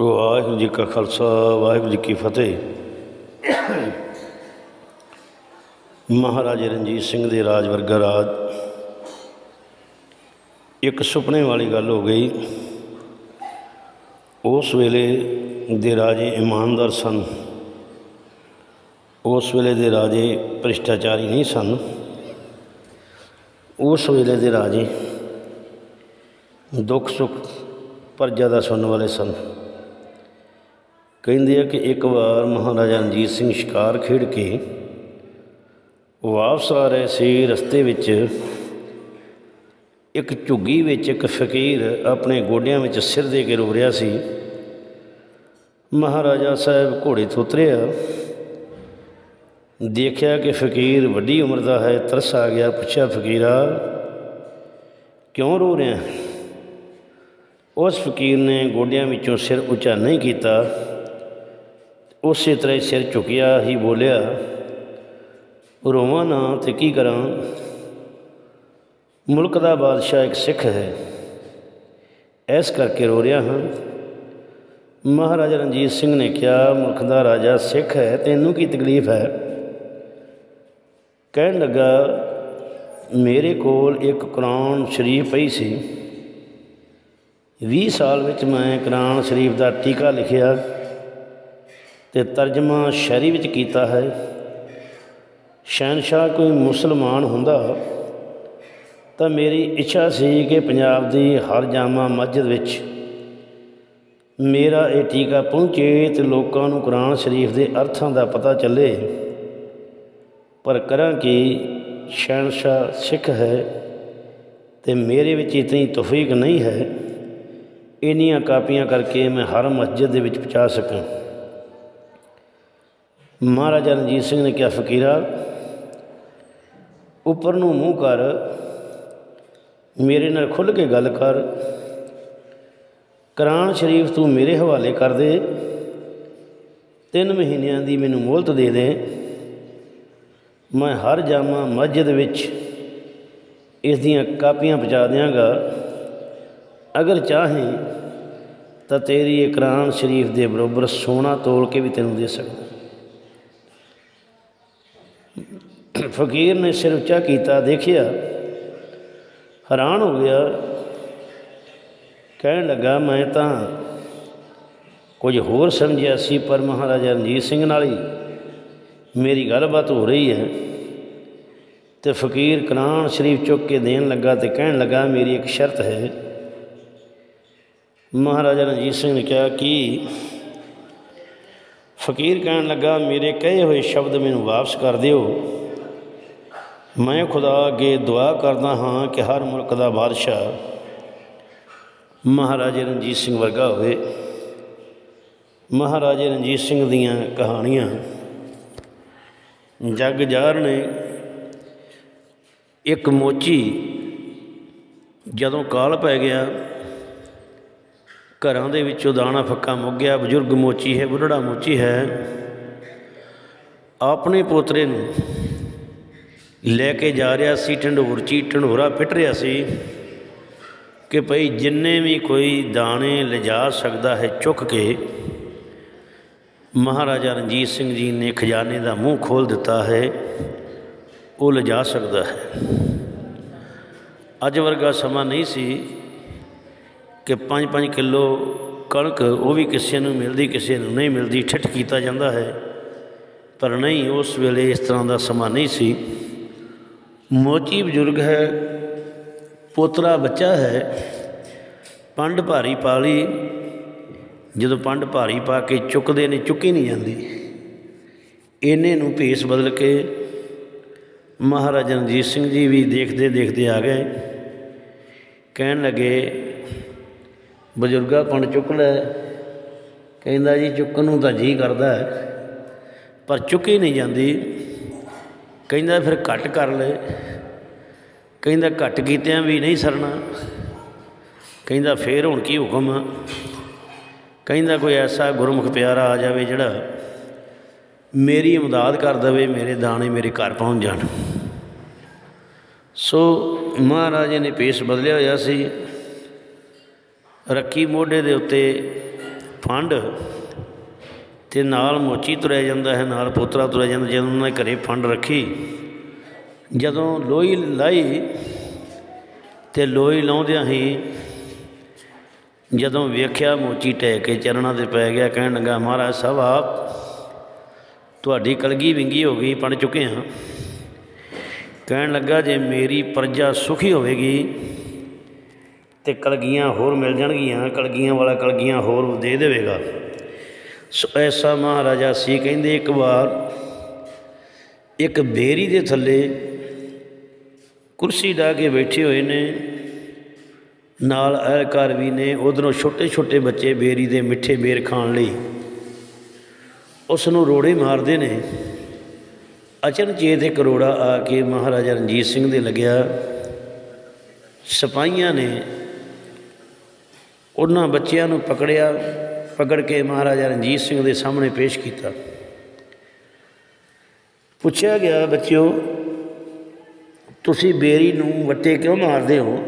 ਵਾਹਿਗੁਰੂ ਜੀ ਕਾ ਖਾਲਸਾ, ਵਾਹਿਗੁਰੂ ਜੀ ਕੀ ਫਤਿਹ। ਮਹਾਰਾਜਾ ਰਣਜੀਤ ਸਿੰਘ ਦੇ ਰਾਜ ਵਰਗਾ ਰਾਜ। ਇੱਕ ਸੁਪਨੇ ਵਾਲੀ ਗੱਲ ਹੋ ਗਈ। ਉਸ ਵੇਲੇ ਦੇ ਰਾਜੇ ਇਮਾਨਦਾਰ ਸਨ। ਉਸ ਵੇਲੇ ਦੇ ਰਾਜੇ ਭ੍ਰਿਸ਼ਟਾਚਾਰੀ ਨਹੀਂ ਸਨ। ਉਸ ਵੇਲੇ ਦੇ ਰਾਜੇ ਦੁੱਖ ਸੁੱਖ ਪ੍ਰਜਾ ਦਾ ਸੁਣਨ ਵਾਲੇ ਸਨ। ਕਹਿੰਦੇ ਆ ਕਿ ਇੱਕ ਵਾਰ ਮਹਾਰਾਜਾ ਰਣਜੀਤ ਸਿੰਘ ਸ਼ਿਕਾਰ ਖੇਡ ਕੇ ਵਾਪਸ ਆ ਰਹੇ ਸੀ ਰਸਤੇ ਵਿੱਚ। ਇੱਕ ਝੁੱਗੀ ਵਿੱਚ ਇੱਕ ਫਕੀਰ ਆਪਣੇ ਗੋਡਿਆਂ ਵਿੱਚ ਸਿਰ ਦੇ ਕੇ ਰੋ ਰਿਹਾ ਸੀ। ਮਹਾਰਾਜਾ ਸਾਹਿਬ ਘੋੜੇ ਤੋਂ ਉਤਰਿਆ। ਦੇਖਿਆ ਕਿ ਫਕੀਰ ਵੱਡੀ ਉਮਰ ਦਾ ਹੈ, ਤਰਸ ਆ ਗਿਆ। ਪੁੱਛਿਆ, ਫਕੀਰਾ, ਕਿਉਂ ਰੋ ਰਿਹਾ ਉਸ ਫਕੀਰ ਨੇ ਗੋਡਿਆਂ ਵਿੱਚੋਂ ਸਿਰ ਉੱਚਾ ਨਹੀਂ ਕੀਤਾ। ਉਸੇ ਤਰ੍ਹਾਂ ਹੀ ਸਿਰ ਝੁਕਿਆ ਹੀ ਬੋਲਿਆ, ਰੋਵਾਂ ਨਾ ਤੇ ਕੀ ਕਰਾਂ? ਮੁਲਕ ਦਾ ਬਾਦਸ਼ਾਹ ਇੱਕ ਸਿੱਖ ਹੈ। ਇਸ ਕਰਕੇ ਰੋ ਰਿਹਾ ਹਾਂ। ਮਹਾਰਾਜਾ ਰਣਜੀਤ ਸਿੰਘ ਨੇ ਕਿਹਾ, ਮੁਲਕ ਦਾ ਰਾਜਾ ਸਿੱਖ ਹੈ, ਤੈਨੂੰ ਕੀ ਤਕਲੀਫ ਹੈ? ਕਹਿਣ ਲੱਗਾ, ਮੇਰੇ ਕੋਲ ਇੱਕ ਕੁਰਾਨ ਸ਼ਰੀਫ ਪਈ ਸੀ। 20 ਸਾਲ ਵਿੱਚ ਮੈਂ ਕੁਰਾਨ ਸ਼ਰੀਫ ਦਾ ਟੀਕਾ ਲਿਖਿਆ। ਤੇ ਤਰਜਮਾ ਸ਼ਹਿਰੀ ਵਿੱਚ ਕੀਤਾ ਹੈ। ਸ਼ਹਿਨशाह ਕੋਈ ਮੁਸਲਮਾਨ ਹੁੰਦਾ ਤਾਂ ਮੇਰੀ ਇੱਛਾ ਸੀ ਕਿ ਪੰਜਾਬ ਦੀ ਹਰ ਜਾਮਾ ਮਸਜਿਦ ਵਿੱਚ ਮੇਰਾ ਇਹ ਟੀਕਾ ਪਹੁੰਚੇ ਤੇ ਲੋਕਾਂ ਨੂੰ ਕੁਰਾਨ ਸ਼ਰੀਫ ਦੇ ਅਰਥਾਂ ਦਾ ਪਤਾ ਚੱਲੇ। ਪਰ ਕਰਾਂ ਕਿ ਸ਼ਹਿਨशाह ਸਿੱਖ ਹੈ ਤੇ ਮੇਰੇ ਵਿੱਚ ਇਤਨੀ ਤੌਫੀਕ ਨਹੀਂ ਹੈ। ਇੰਨੀਆਂ ਕਾਪੀਆਂ ਕਰਕੇ ਮੈਂ ਹਰ ਮਸਜਿਦ ਦੇ ਵਿੱਚ ਪਹੁੰਚਾ ਸਕਾਂ। ਮਹਾਰਾਜਾ ਰਣਜੀਤ ਸਿੰਘ ਨੇ ਕਿਹਾ, ਫਕੀਰਾ, ਉੱਪਰ ਨੂੰ ਮੂੰਹ ਕਰ, ਮੇਰੇ ਨਾਲ ਖੁੱਲ੍ਹ ਕੇ ਗੱਲ ਕਰ। ਕੁਰਾਨ ਸ਼ਰੀਫ ਤੂੰ ਮੇਰੇ ਹਵਾਲੇ ਕਰ ਦੇ। ਤਿੰਨ ਮਹੀਨਿਆਂ ਦੀ ਮੈਨੂੰ ਮੋਹਲਤ ਦੇ ਦੇ। ਮੈਂ ਹਰ ਜਾਮਾ ਮਸਜਿਦ ਵਿੱਚ ਇਸ ਦੀਆਂ ਕਾਪੀਆਂ ਪਹੁੰਚਾ ਦਿਆਂਗਾ। ਅਗਰ ਚਾਹੇ ਤਾਂ ਤੇਰੀ ਇਹ ਕੁਰਾਨ ਸ਼ਰੀਫ ਦੇ ਬਰੋਬਰ ਸੋਨਾ ਤੋਲ ਕੇ ਵੀ ਤੈਨੂੰ ਦੇ ਸਕਦਾ। ਫਕੀਰ ਨੇ ਸਿਰ ਉੱਚਾ ਕੀਤਾ, ਦੇਖਿਆ, ਹੈਰਾਨ ਹੋ ਗਿਆ। ਕਹਿਣ ਲੱਗਾ, ਮੈਂ ਤਾਂ ਕੁਝ ਹੋਰ ਸਮਝਿਆ ਸੀ, ਪਰ ਮਹਾਰਾਜਾ ਰਣਜੀਤ ਸਿੰਘ ਨਾਲ ਹੀ ਮੇਰੀ ਗੱਲਬਾਤ ਹੋ ਰਹੀ ਹੈ। ਤੇ ਫਕੀਰ ਕੁਰਾਨ ਸ਼ਰੀਫ ਚੁੱਕ ਕੇ ਦੇਣ ਲੱਗਾ ਤੇ ਕਹਿਣ ਲੱਗਾ, ਮੇਰੀ ਇੱਕ ਸ਼ਰਤ ਹੈ। ਮਹਾਰਾਜਾ ਰਣਜੀਤ ਸਿੰਘ ਨੇ ਕਿਹਾ, ਕਿ? ਫਕੀਰ ਕਹਿਣ ਲੱਗਾ, ਮੇਰੇ ਕਹੇ ਹੋਏ ਸ਼ਬਦ ਮੈਨੂੰ ਵਾਪਸ ਕਰ ਦਿਓ। ਮੈਂ ਖੁਦਾ ਅੱਗੇ ਦੁਆ ਕਰਦਾ ਹਾਂ ਕਿ ਹਰ ਮੁਲਕ ਦਾ ਬਾਦਸ਼ਾਹ ਮਹਾਰਾਜਾ ਰਣਜੀਤ ਸਿੰਘ ਵਰਗਾ ਹੋਵੇ। ਮਹਾਰਾਜਾ ਰਣਜੀਤ ਸਿੰਘ ਦੀਆਂ ਕਹਾਣੀਆਂ ਜਗ ਜਾਰ ਨੇ ਇੱਕ ਮੋਚੀ ਜਦੋਂ ਕਾਲ ਪੈ ਗਿਆ, ਘਰਾਂ ਦੇ ਵਿੱਚੋਂ ਦਾਣਾ ਫੱਕਾ ਮੁੱਕ ਗਿਆ, ਬਜ਼ੁਰਗ ਮੋਚੀ ਹੈ, ਬੁੱਢੜਾ ਮੋਚੀ ਹੈ। ਆਪਣੇ ਪੋਤਰੇ ਨੂੰ ਲੈ ਕੇ ਜਾ ਰਿਹਾ ਸੀ ਢੰਡੋਰਚੀ ਢੰਡੋਰਾ ਪਿੱਟ ਰਿਹਾ ਸੀ ਕਿ ਭਈ ਜਿੰਨੇ ਵੀ ਕੋਈ ਦਾਣੇ ਲਿਜਾ ਸਕਦਾ ਹੈ ਚੁੱਕ ਕੇ, ਮਹਾਰਾਜਾ ਰਣਜੀਤ ਸਿੰਘ ਜੀ ਨੇ ਖਜ਼ਾਨੇ ਦਾ ਮੂੰਹ ਖੋਲ ਦਿੱਤਾ ਹੈ, ਉਹ ਲਿਜਾ ਸਕਦਾ ਹੈ। ਅੱਜ ਵਰਗਾ ਸਮਾਂ ਨਹੀਂ ਸੀ ਕਿ 5-5 ਕਿਲੋ ਕਣਕ ਉਹ ਵੀ ਕਿਸੇ ਨੂੰ ਮਿਲਦੀ, ਕਿਸੇ ਨੂੰ ਨਹੀਂ ਮਿਲਦੀ, ਠੱਠ ਕੀਤਾ ਜਾਂਦਾ ਹੈ। ਪਰ ਨਹੀਂ, ਉਸ ਵੇਲੇ ਇਸ ਤਰ੍ਹਾਂ ਦਾ ਸਮਾਂ ਨਹੀਂ ਸੀ। ਮੋਚੀ ਬਜ਼ੁਰਗ ਹੈ, ਪੋਤਰਾ ਬੱਚਾ ਹੈ। ਪੰਡ ਭਾਰੀ ਪਾ ਲਈ ਜਦੋਂ ਪੰਡ ਭਾਰੀ ਪਾ ਕੇ ਚੁੱਕਦੇ ਨੇ, ਚੁੱਕੀ ਨਹੀਂ ਜਾਂਦੀ। ਇਹਨੇ ਨੂੰ ਭੇਸ ਬਦਲ ਕੇ ਮਹਾਰਾਜਾ ਰਣਜੀਤ ਸਿੰਘ ਜੀ ਵੀ ਦੇਖਦੇ ਦੇਖਦੇ ਆ ਗਏ। ਕਹਿਣ ਲੱਗੇ, ਬਜ਼ੁਰਗਾ ਪੰਡ ਚੁੱਕ ਲੈ? ਕਹਿੰਦਾ ਜੀ, ਚੁੱਕਣ ਨੂੰ ਤਾਂ ਜੀ ਕਰਦਾ ਹੈ, ਪਰ ਚੁੱਕੀ ਨਹੀਂ ਜਾਂਦੀ। ਕਹਿੰਦਾ ਫਿਰ ਘੱਟ ਕਰ ਲੈ। ਕਹਿੰਦਾ ਘੱਟ ਕੀਤਿਆਂ ਵੀ ਨਹੀਂ ਸਰਨਾ। ਕਹਿੰਦਾ ਫੇਰ ਹੁਣ ਕੀ ਹੁਕਮ ਆ? ਕਹਿੰਦਾ ਕੋਈ ਐਸਾ ਗੁਰਮੁਖ ਪਿਆਰਾ ਆ ਜਾਵੇ ਜਿਹੜਾ ਮੇਰੀ ਇਮਦਾਦ ਕਰ ਦਵੇ, ਮੇਰੇ ਦਾਣੇ ਮੇਰੇ ਘਰ ਪਹੁੰਚ ਜਾਣ। ਸੋ ਮਹਾਰਾਜੇ ਨੇ ਪੇਸ ਬਦਲਿਆ ਹੋਇਆ ਸੀ। ਰੱਖੀ ਮੋਢੇ ਦੇ ਉੱਤੇ ਫੰਡ ਤੇ ਨਾਲ ਮੋਚੀ ਤੁਰਿਆ ਜਾਂਦਾ ਹੈ, ਨਾਲ ਪੋਤਰਾ ਤੁਰਿਆ ਜਾਂਦਾ, ਜਦੋਂ ਉਹਨਾਂ ਨੇ ਘਰੇ ਫੰਡ ਰੱਖੀ, ਜਦੋਂ ਲੋਈ ਲਾਈ ਤੇ ਲੋਈ ਲਾਉਂਦਿਆਂ ਹੀ ਜਦੋਂ ਵੇਖਿਆ ਮੋਚੀ ਟਹਿ ਕੇ ਚਰਨਾਂ ਤੇ ਪੈ ਗਿਆ, ਕਹਿਣ ਲੱਗਾ, ਮਹਾਰਾਜ ਸਾਹਿਬ, ਆਪ ਤੁਹਾਡੀ ਕਲਗੀ ਵਿੰਗੀ ਹੋ ਗਈ ਪੜ ਚੁੱਕੇ ਹਾਂ। ਕਹਿਣ ਲੱਗਾ, ਜੇ ਮੇਰੀ ਪ੍ਰਜਾ ਸੁਖੀ ਹੋਵੇਗੀ ਤੇ ਕਲਗੀਆਂ ਹੋਰ ਮਿਲ ਜਾਣਗੀਆਂ, ਕਲਗੀਆਂ ਵਾਲਾ ਕਲਗੀਆਂ ਹੋਰ ਦੇ ਦੇਵੇਗਾ। ਸੋ ਐਸਾ ਮਹਾਰਾਜਾ ਸੀ, ਕਹਿੰਦੇ ਇੱਕ ਵਾਰ ਇੱਕ ਬੇਰੀ ਦੇ ਥੱਲੇ ਕੁਰਸੀ ਢਾ ਕੇ ਬੈਠੇ ਹੋਏ ਨੇ। ਨਾਲ ਅਹਿਲਕਾਰ ਵੀ ਨੇ, ਉਧਰੋਂ ਛੋਟੇ ਛੋਟੇ ਬੱਚੇ ਬੇਰੀ ਦੇ ਮਿੱਠੇ ਬੇਰ ਖਾਣ ਲਈ। ਉਸ ਨੂੰ ਰੋੜੇ ਮਾਰਦੇ ਨੇ। ਅਚਨਚੇਤ ਇੱਕ ਰੋੜਾ ਆ ਕੇ ਮਹਾਰਾਜਾ ਰਣਜੀਤ ਸਿੰਘ ਦੇ ਲੱਗਿਆ। ਸਿਪਾਹੀਆਂ ਨੇ ਉਹਨਾਂ ਬੱਚਿਆਂ ਨੂੰ ਪਕੜਿਆ। ਪਕੜ ਕੇ ਮਹਾਰਾਜਾ ਰਣਜੀਤ ਸਿੰਘ ਦੇ ਸਾਹਮਣੇ ਪੇਸ਼ ਕੀਤਾ। ਪੁੱਛਿਆ ਗਿਆ, ਬੱਚਿਓ, ਤੁਸੀਂ ਬੇਰੀ ਨੂੰ ਵੱਟੇ ਕਿਉਂ ਮਾਰਦੇ ਹੋ?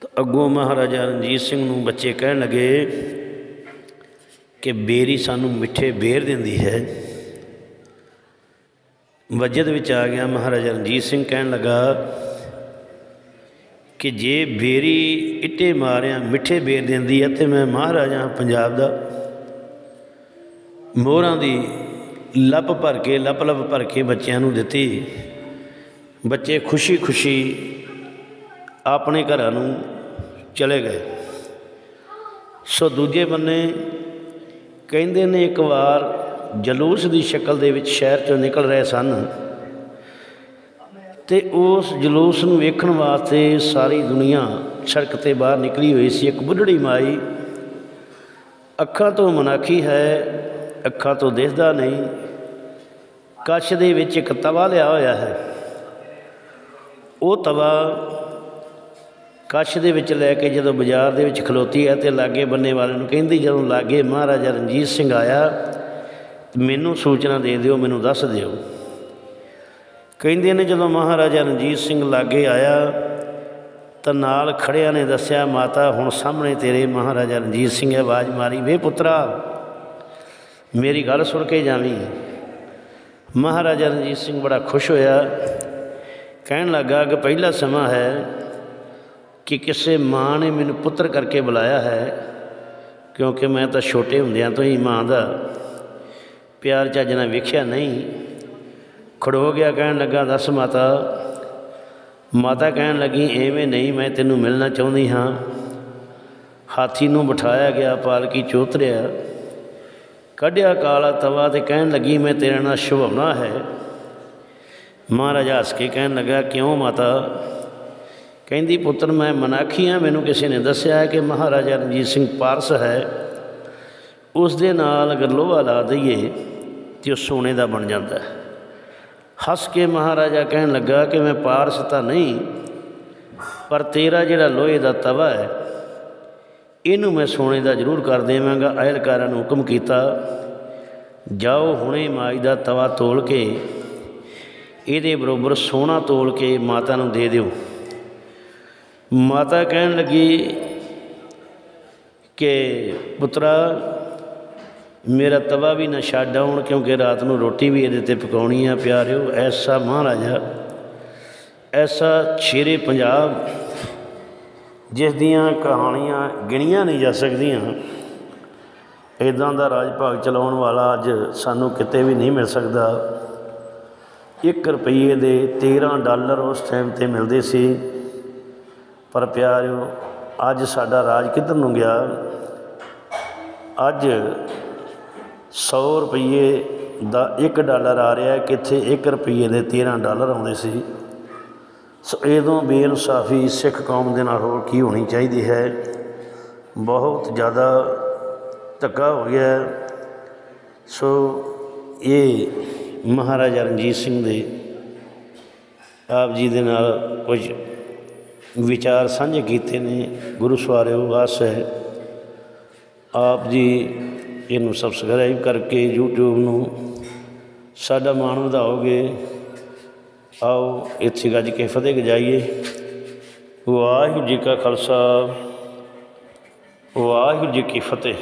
ਤਾਂ ਅੱਗੋਂ ਮਹਾਰਾਜਾ ਰਣਜੀਤ ਸਿੰਘ ਨੂੰ ਬੱਚੇ ਕਹਿਣ ਲੱਗੇ ਕਿ ਬੇਰੀ ਸਾਨੂੰ ਮਿੱਠੇ ਬੇਰ ਦਿੰਦੀ ਹੈ। ਵਜਦ ਵਿੱਚ ਆ ਗਿਆ ਮਹਾਰਾਜਾ ਰਣਜੀਤ ਸਿੰਘ, ਕਹਿਣ ਲੱਗਾ ਕਿ ਜੇ ਬੇਰੀ ਇੱਟੇ ਮਾਰਿਆ, ਮਿੱਠੇ ਬੇਰ ਦਿੰਦੀ ਹੈ ਤੇ ਮੈਂ ਮਹਾਰਾਜਾ ਪੰਜਾਬ ਦਾ ਮੋਹਰਾਂ ਦੀ ਲੱਪ ਭਰ ਕੇ, ਲੱਪ ਲੱਪ ਭਰ ਕੇ ਬੱਚਿਆਂ ਨੂੰ ਦਿੱਤੀ। ਬੱਚੇ ਖੁਸ਼ੀ ਖੁਸ਼ੀ ਆਪਣੇ ਘਰਾਂ ਨੂੰ ਚਲੇ ਗਏ। ਸੋ ਦੂਜੇ ਬੰਨੇ ਕਹਿੰਦੇ ਨੇ ਇੱਕ ਵਾਰ ਜਲੂਸ ਦੀ ਸ਼ਕਲ ਦੇ ਵਿੱਚ ਸ਼ਹਿਰ ਚੋਂ ਨਿਕਲ ਰਹੇ ਸਨ। ਤੇ ਉਸ ਜਲੂਸ ਨੂੰ ਵੇਖਣ ਵਾਸਤੇ ਸਾਰੀ ਦੁਨੀਆ ਸੜਕ ਤੇ ਬਾਹਰ ਨਿਕਲੀ ਹੋਈ ਸੀ। ਇੱਕ ਬੁੱਢੜੀ ਮਾਈ ਅੱਖਾਂ ਤੋਂ ਮਨਾਖੀ ਹੈ, ਅੱਖਾਂ ਤੋਂ ਦਿਸਦਾ ਨਹੀਂ। ਕੱਛ ਦੇ ਵਿੱਚ ਇੱਕ ਤਵਾ ਲਿਆ ਹੋਇਆ ਹੈ। ਉਹ ਤਵਾ ਕੱਛ ਦੇ ਵਿੱਚ ਲੈ ਕੇ ਜਦੋਂ ਬਾਜ਼ਾਰ ਦੇ ਵਿੱਚ ਖਲੋਤੀ ਹੈ ਤੇ ਲਾਗੇ ਬੰਨੇ ਵਾਲੇ ਨੂੰ ਕਹਿੰਦੀ, ਜਦੋਂ ਲਾਗੇ ਮਹਾਰਾਜਾ ਰਣਜੀਤ ਸਿੰਘ ਆਇਆ, ਮੈਨੂੰ ਸੂਚਨਾ ਦੇ ਦਿਓ, ਮੈਨੂੰ ਦੱਸ ਦਿਓ। ਕਹਿੰਦੇ ਨੇ ਜਦੋਂ ਮਹਾਰਾਜਾ ਰਣਜੀਤ ਸਿੰਘ ਲਾਗੇ ਆਇਆ ਤਾਂ ਨਾਲ ਖੜਿਆਂ ਨੇ ਦੱਸਿਆ, ਮਾਤਾ, ਹੁਣ ਸਾਹਮਣੇ ਤੇਰੇ ਮਹਾਰਾਜਾ ਰਣਜੀਤ ਸਿੰਘ ਆਵਾਜ਼ ਮਾਰੀ, ਵੇ ਪੁੱਤਰਾ, ਮੇਰੀ ਗੱਲ ਸੁਣ ਕੇ ਜਾਵੀਂ। ਮਹਾਰਾਜਾ ਰਣਜੀਤ ਸਿੰਘ ਬੜਾ ਖੁਸ਼ ਹੋਇਆ, ਕਹਿਣ ਲੱਗਾ ਕਿ ਪਹਿਲਾ ਸਮਾਂ ਹੈ ਕਿ ਕਿਸੇ ਮਾਂ ਨੇ ਮੈਨੂੰ ਪੁੱਤਰ ਕਰਕੇ ਬੁਲਾਇਆ ਹੈ, ਕਿਉਂਕਿ ਮੈਂ ਤਾਂ ਛੋਟੇ ਹੁੰਦਿਆਂ ਤੋਂ ਹੀ ਮਾਂ ਦਾ ਪਿਆਰ ਚੱਜ ਨਾਲ ਵੇਖਿਆ ਨਹੀਂ। ਖੜੋ ਗਿਆ ਕਹਿਣ ਲੱਗਾ, ਦੱਸ ਮਾਤਾ। ਮਾਤਾ ਕਹਿਣ ਲੱਗੀ, ਐਵੇਂ ਨਹੀਂ, ਮੈਂ ਤੈਨੂੰ ਮਿਲਣਾ ਚਾਹੁੰਦੀ ਹਾਂ। ਹਾਥੀ ਨੂੰ ਬਿਠਾਇਆ ਗਿਆ, ਪਾਲਕੀ ਚੋਤਰਿਆ ਕੱਢਿਆ ਕਾਲਾ ਤਵਾ ਤੇ ਕਹਿਣ ਲੱਗੀ, ਮੈਂ ਤੇਰੇ ਨਾਲ ਸ਼ੁਭਾਉਣਾ ਹੈ। ਮਹਾਰਾਜਾ ਹੱਸ ਕੇ ਕਹਿਣ ਲੱਗਾ, ਕਿਉਂ ਮਾਤਾ? ਕਹਿੰਦੀ, ਪੁੱਤਰ, ਮੈਂ ਮਨਾਖੀ ਹਾਂ। ਮੈਨੂੰ ਕਿਸੇ ਨੇ ਦੱਸਿਆ ਹੈ ਕਿ ਮਹਾਰਾਜਾ ਰਣਜੀਤ ਸਿੰਘ ਪਾਰਸ ਹੈ। ਉਸ ਦੇ ਨਾਲ ਅਗਰ ਲੋਹਾ ਲਾ ਦਈਏ ਤੇ ਉਹ ਸੋਨੇ ਦਾ ਬਣ ਜਾਂਦਾ ਹੈ। ਹੱਸ ਕੇ ਮਹਾਰਾਜਾ ਕਹਿਣ ਲੱਗਾ ਕਿ ਮੈਂ ਪਾਰਸ ਤਾਂ ਨਹੀਂ, ਪਰ ਤੇਰਾ ਜਿਹੜਾ ਲੋਹੇ ਦਾ ਤਵਾ ਹੈ, ਇਹਨੂੰ ਮੈਂ ਸੋਨੇ ਦਾ ਜ਼ਰੂਰ ਕਰ ਦੇਵਾਂਗਾ ਅਹਿਲਕਾਰਾਂ ਨੂੰ ਹੁਕਮ ਕੀਤਾ। ਜਾਓ ਹੁਣੇ ਮਾਈ ਦਾ ਤਵਾ ਤੋਲ ਕੇ, ਇਹਦੇ ਬਰੋਬਰ ਸੋਨਾ ਤੋਲ ਕੇ ਮਾਤਾ ਨੂੰ ਦੇ ਦਿਓ। ਮਾਤਾ ਕਹਿਣ ਲੱਗੀ ਕਿ ਪੁੱਤਰਾ ਮੇਰਾ ਤਵਾ ਵੀ ਨਾ ਛੱਡ ਆਉਣ, ਕਿਉਂਕਿ ਰਾਤ ਨੂੰ ਰੋਟੀ ਵੀ ਇਹਦੇ ਤੇ ਪਕਾਉਣੀ ਆ ਪਿਆਰਿਓ। ਐਸਾ ਮਹਾਰਾਜਾ, ਐਸਾ ਸ਼ੇਰੇ ਪੰਜਾਬ, ਜਿਸ ਦੀਆਂ ਕਹਾਣੀਆਂ ਗਿਣੀਆਂ ਨਹੀਂ ਜਾ ਸਕਦੀਆਂ ਇਦਾਂ ਦਾ ਰਾਜ ਭਾਗ ਚਲਾਉਣ ਵਾਲਾ ਅੱਜ ਸਾਨੂੰ ਕਿਤੇ ਵੀ ਨਹੀਂ ਮਿਲ ਸਕਦਾ। 1 ਰੁਪਏ ਦੇ 13 ਡਾਲਰ ਉਸ ਟਾਈਮ ਤੇ ਮਿਲਦੇ ਸੀ। ਪਰ ਪਿਆਰਿਓ, ਅੱਜ ਸਾਡਾ ਰਾਜ ਕਿੱਧਰ ਨੂੰ ਗਿਆ? ਅੱਜ 100 ਰੁਪਏ ਦਾ 1 ਡਾਲਰ ਆ ਰਿਹਾ ਕਿੱਥੇ 1 ਰੁਪਏ ਦੇ 13 ਡਾਲਰ ਆਉਂਦੇ ਸੀ। ਸੋ ਇਦੋਂ ਬੇਇਨਸਾਫੀ ਸਿੱਖ ਕੌਮ ਦੇ ਨਾਲ ਹੋਰ ਕੀ ਹੋਣੀ ਚਾਹੀਦੀ ਹੈ? ਬਹੁਤ ਜ਼ਿਆਦਾ ਧੱਕਾ ਹੋ ਗਿਆ ਸੋ ਇਹ ਮਹਾਰਾਜਾ ਰਣਜੀਤ ਸਿੰਘ ਦੇ ਆਪ ਜੀ ਦੇ ਨਾਲ ਕੁਝ ਵਿਚਾਰ ਸਾਂਝੇ ਕੀਤੇ ਨੇ। ਗੁਰੂ ਸਵਾਰਿਓ, ਆਸ ਹੈ। ਆਪ ਜੀ ਇਹਨੂੰ ਸਬਸਕ੍ਰਾਈਬ ਕਰਕੇ YouTube ਨੂੰ। ਸਾਡਾ ਮਾਣ ਵਧਾਓਗੇ। ਆਓ ਇੱਥੇ ਗੱਜ ਕੇ ਫਤਿਹ ਗਜਾਈਏ ਵਾਹਿਗੁਰੂ ਜੀ ਕਾ ਖਾਲਸਾ। ਵਾਹਿਗੁਰੂ ਜੀ ਕੀ ਫਤਿਹ।